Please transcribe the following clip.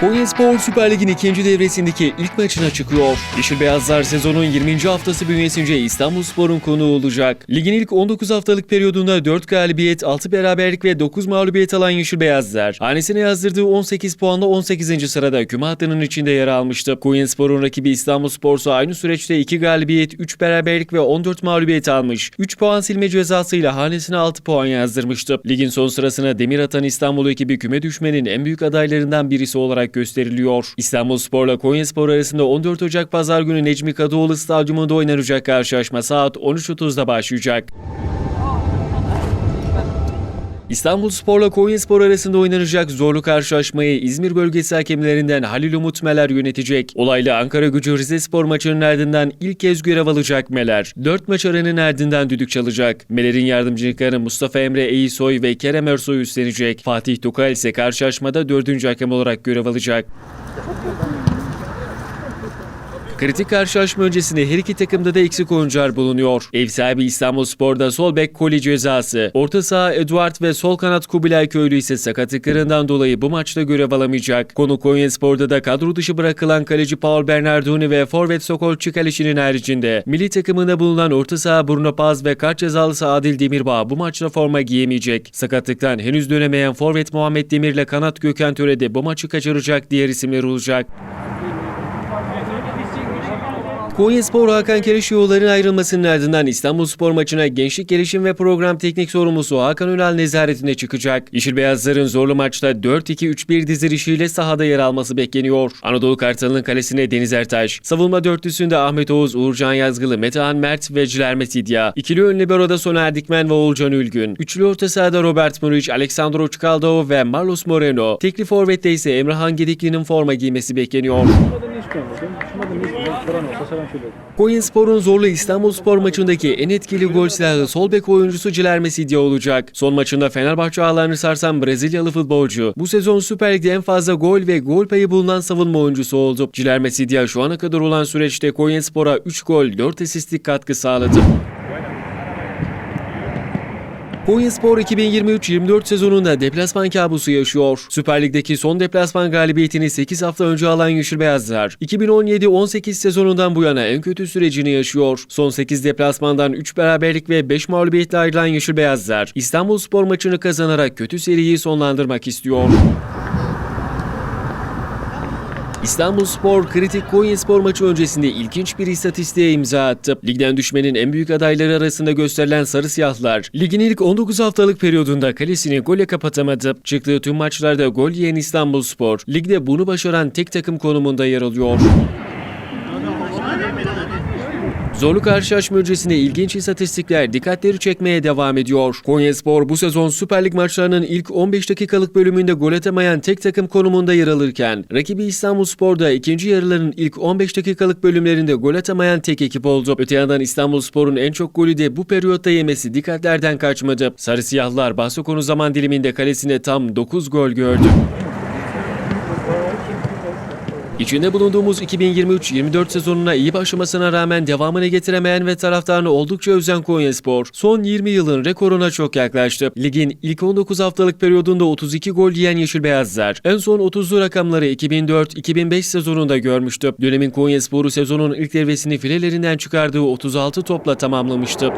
Konyaspor Süper Lig'in ikinci devresindeki ilk maçına çıkıyor. Yeşil Beyazlar sezonun 20. haftası bünyesince İstanbulspor'un konuğu olacak. Ligin ilk 19 haftalık periyodunda 4 galibiyet, 6 beraberlik ve 9 mağlubiyet alan Yeşil Beyazlar, hanesine yazdırdığı 18 puanla 18. sırada küme hattının içinde yer almıştı. Konyaspor'un rakibi İstanbulspor'sa aynı süreçte 2 galibiyet, 3 beraberlik ve 14 mağlubiyet almış. 3 puan silme cezasıyla hanesine 6 puan yazdırmıştı. Ligin son sırasına demir atan İstanbul ekibi küme düşmenin en büyük adaylarından birisi olarak gösteriliyor. İstanbulspor'la Konyaspor arasında 14 Ocak Pazar günü Necmi Kadıoğlu Stadyumunda oynanacak karşılaşma saat 13.30'da başlayacak. İstanbulspor'la Konyaspor arasında oynanacak zorlu karşılaşmayı İzmir bölgesi hakemlerinden Halil Umut Meler yönetecek. Olaylı Ankara gücü Rizespor maçının ardından ilk kez görev alacak Meler. 4 maç aranın ardından düdük çalacak. Meler'in yardımcılıklarını Mustafa Emre Eyisoy ve Kerem Ersoy üstlenecek. Fatih Tokal ise karşılaşmada 4. hakem olarak görev alacak. Kritik karşılaşma öncesinde her iki takımda da eksik oyuncular bulunuyor. Ev sahibi İstanbulspor'da sol bek koli cezası. Orta saha Eduard ve sol kanat Kubilay Köylü ise sakatlıklarından dolayı bu maçta görev alamayacak. Konu Konyaspor'da da kadro dışı bırakılan kaleci Paul Bernardoni ve forvet Sokol Çıkaliş'in haricinde milli takımında bulunan orta saha Bruno Paz ve kart cezalısı Adil Demirbağ bu maçta forma giyemeyecek. Sakatlıktan henüz dönemeyen forvet Muhammed Demir ile kanat Gökhan Töre de bu maçı kaçıracak diğer isimler olacak. Konyaspor Hakan Kereşioğulların ayrılmasının ardından İstanbulspor maçına Gençlik Gelişim ve Program Teknik Sorumlusu Hakan Ünal nezaretine çıkacak. Yeşil Beyazların zorlu maçta 4-2-3-1 dizilişiyle sahada yer alması bekleniyor. Anadolu Kartalı'nın kalesine Deniz Ertaş, savunma dörtlüsünde Ahmet Oğuz, Uğurcan Yazgılı, Metehan Mert ve Cilerme Sidya, ikili ön libero'da Soner Dikmen ve Oğulcan Ülgün, üçlü orta sahada Robert Muriç, Aleksandro Çikaldao ve Marlos Moreno, tekli forvette ise Emrahhan Gedikli'nin forma giymesi bekleniyor. İstiyorsun dedim. Konyaspor'un zorlu İstanbulspor maçındaki en etkili gol silahı sol bek oyuncusu Cilerme Sidya olacak. Son maçında Fenerbahçe ağlarını sarsan Brezilyalı futbolcu bu sezon Süper Lig'de en fazla gol ve gol payı bulunan savunma oyuncusu oldu. Cilerme Sidya şu ana kadar olan süreçte Konyaspor'a 3 gol 4 asistlik katkı sağladı. Konyaspor 2023-24 sezonunda deplasman kabusu yaşıyor. Süper Lig'deki son deplasman galibiyetini 8 hafta önce alan Yeşil Beyazlar, 2017-18 sezonundan bu yana en kötü sürecini yaşıyor. Son 8 deplasmandan 3 beraberlik ve 5 mağlubiyetle ayrılan Yeşil Beyazlar, İstanbulspor maçını kazanarak kötü seriyi sonlandırmak istiyor. İstanbulspor kritik Konyaspor maçı öncesinde ilginç bir istatistiğe imza attı. Ligden düşmenin en büyük adayları arasında gösterilen Sarı Siyahlar, ligin ilk 19 haftalık periyodunda kalesini gole kapatamadı. Çıktığı tüm maçlarda gol yiyen İstanbulspor, ligde bunu başaran tek takım konumunda yer alıyor. Zorlu karşılaşma öncesinde ilginç istatistikler dikkatleri çekmeye devam ediyor. Konyaspor bu sezon Süper Lig maçlarının ilk 15 dakikalık bölümünde gol atamayan tek takım konumunda yer alırken, rakibi İstanbulspor da ikinci yarıların ilk 15 dakikalık bölümlerinde gol atamayan tek ekip oldu. Öte yandan İstanbulspor'un en çok golü de bu periyotta yemesi dikkatlerden kaçmadı. Sarı Siyahlar bahse konu zaman diliminde kalesine tam 9 gol gördü. İçinde bulunduğumuz 2023-24 sezonuna iyi başlamasına rağmen devamını getiremeyen ve taraftarını oldukça üzen Konyaspor, son 20 yılın rekoruna çok yaklaştı. Ligin ilk 19 haftalık periyodunda 32 gol yiyen Yeşil Beyazlar, en son 30'lu rakamları 2004-2005 sezonunda görmüştü. Dönemin Konyaspor'u sezonun ilk devresini filelerinden çıkardığı 36 topla tamamlamıştı.